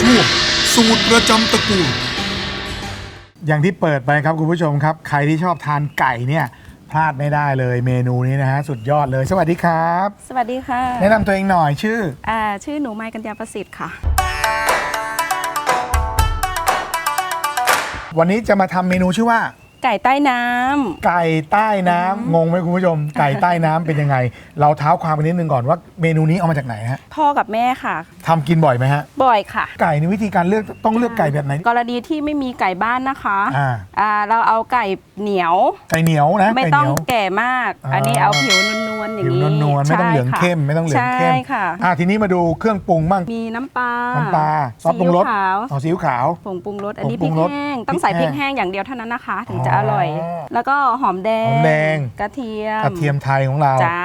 ช่วงสูตรประจำตระกูล อย่างที่เปิดไปครับคุณผู้ชมครับ ใครที่ชอบทานไก่เนี่ยพลาดไม่ได้เลยเมนูนี้นะฮะสุดยอดเลย สวัสดีครับ สวัสดีค่ะแนะนำตัวเองหน่อยชื่อ อ่าชื่อหนูไม้กัญญาประสิทธิ์ค่ะ วันนี้จะมาทำเมนูชื่อว่า ไก่ใต้น้ำ ไก่ใต้น้ำงงไหมคุณผู้ชม ไก่ใต้น้ำเป็นยังไง เราเท้าความไปนิดนึงก่อนว่าเมนูนี้เอามาจากไหนฮะพ่อกับแม่ค่ะ ทำกินบ่อยไหมฮะ บ่อยค่ะ ไก่ในวิธีการเลือกต้องเลือกไก่แบบไหน กรณีที่ไม่มีไก่บ้านนะคะอ่า อ่าเราเอาไก่เหนียว ไก่เหนียวนะไม่ไก่ต้เหองนียว แก่มาก อ่า อันนี้เอาผิวนวลๆอย่างผิวนี้นวลๆไม่ต้องเหลืองใช่ค่ะเข้มไม่ต้องเหลืองเข้มใช่ค่ะ อ่าทีนี้มาดูเครื่องปรุงบ้างมีน้ำปลาน้ำปลาซอสปรุงรสซีอิ๊วขาว อ๋อซีอิ๊วขาว ผงปรุงรส อันนี้ผพงปรุงรสริกแห้ง ต้องใส่พพริริกกแห้ง แห้งอย่างเดียวเท่านั้นนะคะ ถึงอ๋อจะอร่อย แล้วก็หอมแดงหอมแดง กระเทียมกระเทียมไทยของเราจ้า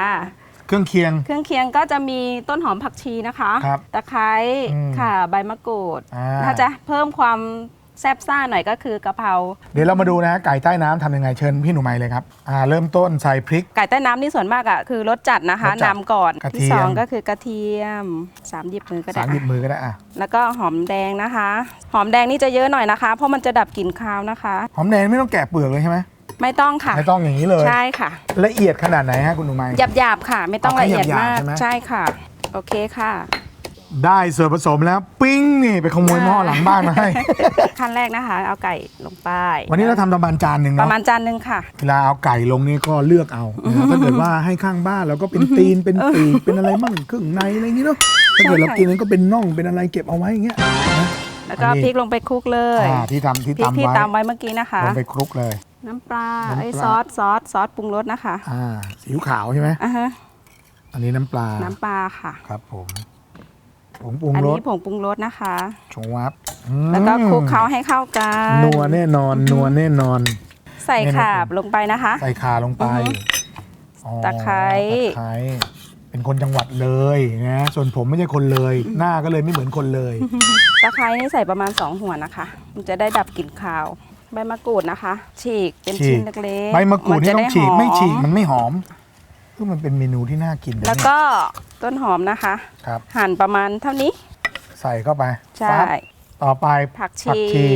เครื่องเคียง เครื่องเคียงก็จะมีต้นหอมผักชีนะคะครับตะไคร้อืมค่ะใบมะกรูดอ่าถ้าจะเพิ่มความ แซ่บซ่าหน่อยก็คือกะเพราเดี๋ยวเรามาดูนะไก่ใต้น้ำทำยังไงเชิญพี่หนุ่มไมเลยครับอ่าเริ่มต้นใส่พริก ไก่ใต้น้ำนี่ส่วนมากอะคือรสจัดนะคะรสจัดนำก่อนกระเทียม ที่สองก็คือกระเทียมสามหยิบมือก็ได้สามหยิบมือก็ได้อะแล้วก็หอมแดงนะคะ หอมแดงนี่จะเยอะหน่อยนะคะ เพราะมันจะดับกลิ่นคาวนะคะ หอมแดงไม่ต้องแกะเปลือกเลยใช่ไหมไม่ต้องค่ะ ไม่ต้องอย่างนี้เลย ใช่ค่ะ ละเอียดขนาดไหนฮะคุณหนุ่มไม หยาบๆค่ะ ไม่ต้องเอาละแค่เอียดหยาบๆมากใช่ไหม ใช่ค่ะ โอเคค่ะ ได้ส่วนผสมแล้วปิ้งนี่ไปขโมยหม้อหลังบ้านมาให้ ขั้นแรกนะคะ เอาไก่ลงไปวันนี้เราทำประมาณจานหนึ่งปเนาะระมาณจานหนึ่งค่ะเวลาเอาไก่ลงนี่ก็เลือกเอานะครับถ้าเกิดว่าให้ข้างบ้านเราก็เป็นตีนเป็นปีกเป็นอะไรมั่งเครื่องในอะไรอย่างงี้เนาะถ้าเกิดเรากินนั้นก็เป็นน่องเป็นอะไรเก็บเอาไว้อย่างเงี้ยนะ แล้วก็อันนี้ พริกลงไปคลุกเลยอ่าที่ทำที่พริกตำที่ไว้ตำไว้เมื่อกี้นะคะ ลงไปคลุกเลย น้ำปลาน้ำปลา ไอ้ซอสซอสซอสปรุงรสนะคะอ่าสีอิ๊วขาวใช่ไหมอะฮะอันนี้น้ำปลาน้ำปลาค่ะ ครับผม ผงปรุงอันรนี้สผงปรุงรสนะคะ ชงวับอืมแล้วก็คลุกเคล้าให้เข้ากัน นัวแน่นอนนัวแน่นอน ใส่แน่นอนขาบลงไปนะคะ ใส่ข่าลงไปอือฮึอ๋อตะไคร้ ตะไคร้เป็นคนจังหวัดเลยนะ ส่วนผมไม่ใช่คนเลย หน้าก็เลยไม่เหมือนคนเลย ตะไคร้นี่ใส่ประมาณ 2 หัวนะคะ มันจะได้ดับกลิ่นคาว ใบมะกรูดนะคะ ฉีกเป็นฉีก ชิ้นเล็กๆใบมะกรูดนี่จะต้องฉีกด้หอไม่ฉีกมันไม่หอม คือมันเป็นเมนูที่น่ากินนะแล้วก็ต้นหอมนะคะ ครับ หั่นประมาณเท่านี้ ใส่เข้าไปใช่ปั๊บต่อไปผักผัชีชี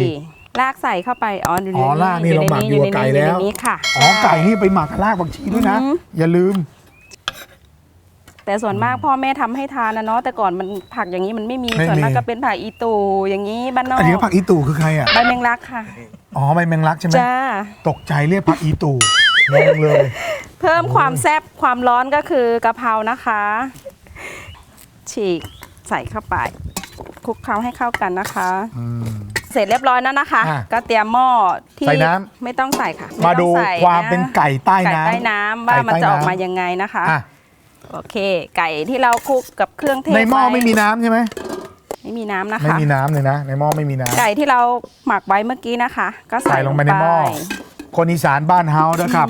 ลากใส่เข้าไปอ๋ออยู่ในอ๋อรากนี่อยู่เราในหมักนี้อยู่กับไก่แล้วอยู่ในนี้ค่ะอ๋อใช่ไก่นี่ไปหมักกับรากผักชีด้วยนะอือหืออย่าลืม แต่ส่วนมากพ่อแม่ทำให้ทานนะเนาะแต่ก่อนมันผักอย่างนี้มันไม่มีไม่ส่วนมากมีก็เป็นผักอีตูอย่างนี้บ้านนอกอันนี้ผักอีตู่คือใครอะ ใบแมงลักค่ะอ๋อใบแมงลักใช่ไหม จ้าตกใจเรียกผักอีตู่งงเลย เพิ่มความแซ่บความร้อนก็คือกะเพรานะคะ ฉีกใส่เข้าไปคลุกเคล้าให้เข้ากันนะคะ อืม เสร็จเรียบร้อยแล้วนะคะ อะก็เตรียมหม้อที่ใส่น้ำ ไม่ต้องใส่ค่ะมาดูไต้องใส่ความะเป็นไก่ใต้ไก่น้ำใต้น้ำว่าไก่มันใต้จะออกน้ำมายังไงนะคะ อะโอเค ไก่ที่เราคลุกกับเครื่องเทศในหม้อว้ไม่มีน้ำใช่ไหมไม่มีน้ำนะไม่คะ มีน้ำเลยนะ ในหม้อไม่มีน้ำ ไก่ที่เราหมักไว้เมื่อกี้นะคะ ก็ใส่ใส่ลงไปในหม้อ คนอีสานบ้านเฮานะครับ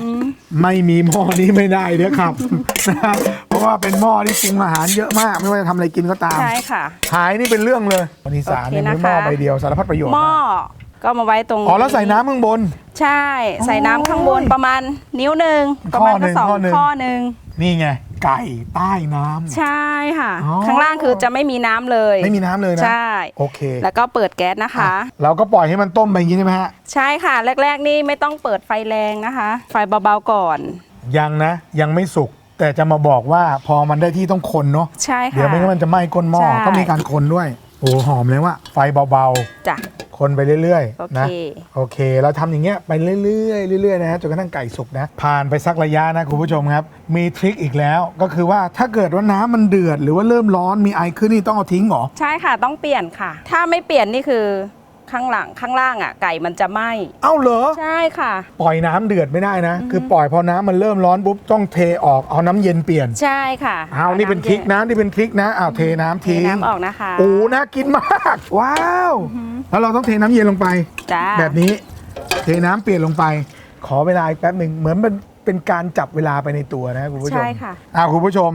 ไม่มีหม้อนี้ไม่ได้เด้อครับนะเพราะว่าเป็นหม้อที่ปรุงอาหารเยอะมากไม่ว่าจะทำอะไรกินก็ตามใช่ค่ะหายนี่เป็นเรื่องเลย คนอีสานเนี่ยโอเคมีนะคะหม้อใบเดียวสารพัดประโยชน์หม้อมากก็มาไว้ตรงอ๋อแล้วใส่น้ำข้างบน ใช่ ใส่น้ำข้างบนประมาณนิ้วหนึ่งประมาณข้อหนึ่ก็งสองข้อหนึ่ง ข้อหนึ่งนี่ไง ไก่ใต้น้ำ ใช่ค่ะ อ๋อ ข้างล่างคือจะไม่มีน้ำเลยไม่มีน้ำเลยนะ ใช่ โอเคแล้วก็เปิดแก๊สนะคะอะเราก็ปล่อยให้มันต้มไปอย่างนี้ใช่ไหมฮะ ใช่ค่ะ แรก ๆ นี่ไม่ต้องเปิดไฟแรงนะคะ ไฟเบาๆก่อน ยังนะ ยังไม่สุก แต่จะมาบอกว่าพอมันได้ที่ต้องคนเนาะ ใช่ค่ะ เดี๋ยวไม่งั้นมันจะไหม้ก้นหม้อ ใช่ ต้องมีการคนด้วย โอ้หอมเลยว่าไฟเบาจ้ะๆ คนไปเรื่อยโอๆเคนะโอเค เราทำอย่างเงี้ยไปเรื่อยๆเรื่อยๆนะฮะจนกระทั่งไก่สุกนะผ่านไปสักระยะนะคุณผู้ชมครับ มีทริคอีกแล้วก็คือว่าถ้าเกิดว่าน้ำมันเดือด หรือว่าเริ่มร้อนมีไอขึ้นนี่ต้องเอาทิ้งเหรอใช่ค่ะต้องเปลี่ยนค่ะ ถ้าไม่เปลี่ยนนี่คือ ข้างหลังข้างล่างอะไก่มันจะไหม้เอ้าเหรอ ใช่ค่ะ ปล่อยน้ำเดือดไม่ได้นะ คือปล่อยพอน้ำมันเริ่มร้อนปุ๊บต้องเทออกเอาน้ำเย็นเปลี่ยนใช่ค่ะเอานี่เป็นทริคนะนี่เป็นทริคนะอ้าวเทน้ำเททิ้งน้ำออกนะคะ โอ้น่ากินมาก ว้าว แล้วเราต้องเทน้ำเย็นลงไป จ้า แบบนี้ เทน้ำเปลี่ยนลงไป ขอเวลาอีกแป๊บหนึ่งเหมือนมัน เป็นการจับเวลาไปในตัวนะคุณผู้ชมใช่ค่ะ อ่าคุณผู้ชม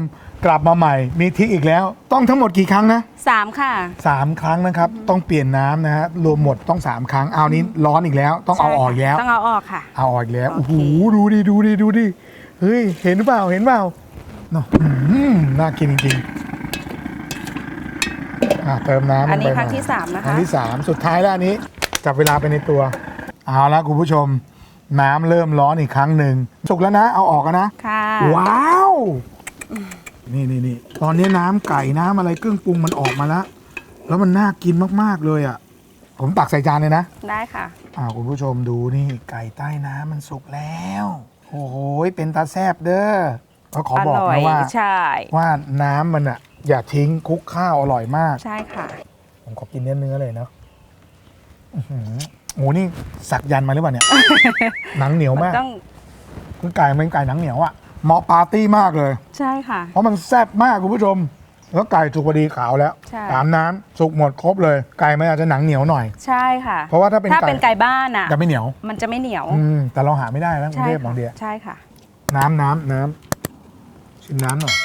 กลับมาใหม่ มีทริคอีกแล้ว ต้องทั้งหมดกี่ครั้งนะสามค่ะ สามครั้งนะครับ ต้องเปลี่ยนน้ำนะฮะรวมหมดต้องสามครั้งเอานี้ร้อนอีกแล้ว ต้องเอาออกอีกแล้ว ต้องเอาออกค่ะ เอาออกอีกแล้วโอโอ้เคโหดูดิดูดิดูดิเฮ้ยเห็นหรือเปล่าเห็นเปล่าเนาะอืมน่ากินจริงๆอะเติมน้ำลอันงนี้ไปครั้งหยที่สามนะครั้คะงที่สามสุดท้ายแล้วอันนี้จับเวลาไปในตัว เอาละคุณผู้ชม น้ำเริ่มร้อนอีกครั้งหนึ่งสุกแล้วนะ เอาออกกันนะ ค่ะ ว้าว นี่นี่นี่ตอนนี้น้ำไก่น้ำอะไรเครื่องปรุงมันออกมาแล้ว แล้วมันน่ากินมากๆเลยอะ ผมตักใส่จานเลยนะ ได้ค่ะ อ่าคุณผู้ชมดูนี่ไก่ใต้น้ำมันสุกแล้ว โอ้โหเป็นตาแซบเด้อก็ขออบอกร่อยนะว่า ใช่ ว่าน้ำมันอะ อย่าทิ้งคลุกข้าวอร่อยมาก ใช่ค่ะ ผมขอกินเนื้อเนื้อๆเลยเนาะอื้อหือ โอ้โหนี่สักยันต์มาหรือเปล่าเนี่ย หนังเหนียวมันมากต้องคือไก่มันเป็นไก่หนังเหนียวอะเหมาะปาร์ตี้มากเลย ใช่ค่ะ เพราะมันแซ่บมากคุณผู้ชม แล้วไก่สุกพอดีขาวแล้วใช่ตามน้ำสุกหมดครบเลย ไก่มันอาจจะหนังเหนียวหน่อย ใช่ค่ะ เพราะว่าถ้าเป็นถ้าไก่เป็นไก่บ้านอะ จะไม่เหนียว มันจะไม่เหนียว อืม แต่เราหาไม่ได้นะกรุงใช่เทพบาค่ะงเดีย ใช่ค่ะ น้ำน้ำน้ำชิมน้ำหน่อย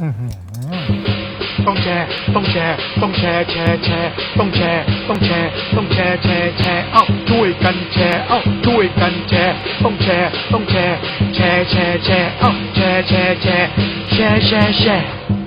อื้อหือ ต้องแชร์ ต้องแชร์ ต้องแชร์แชร์แชร์ ต้องแชร์ ต้องแชร์ ต้องแชร์แชร์แชร์เอ้าช่วยกันแชร์เอ้าช่วยกันแชร์ ต้องแชร์ ต้องแชร์ แชร์แชร์แชร์เอ้าแชร์แชร์แชร์แชร์แชร์แชร์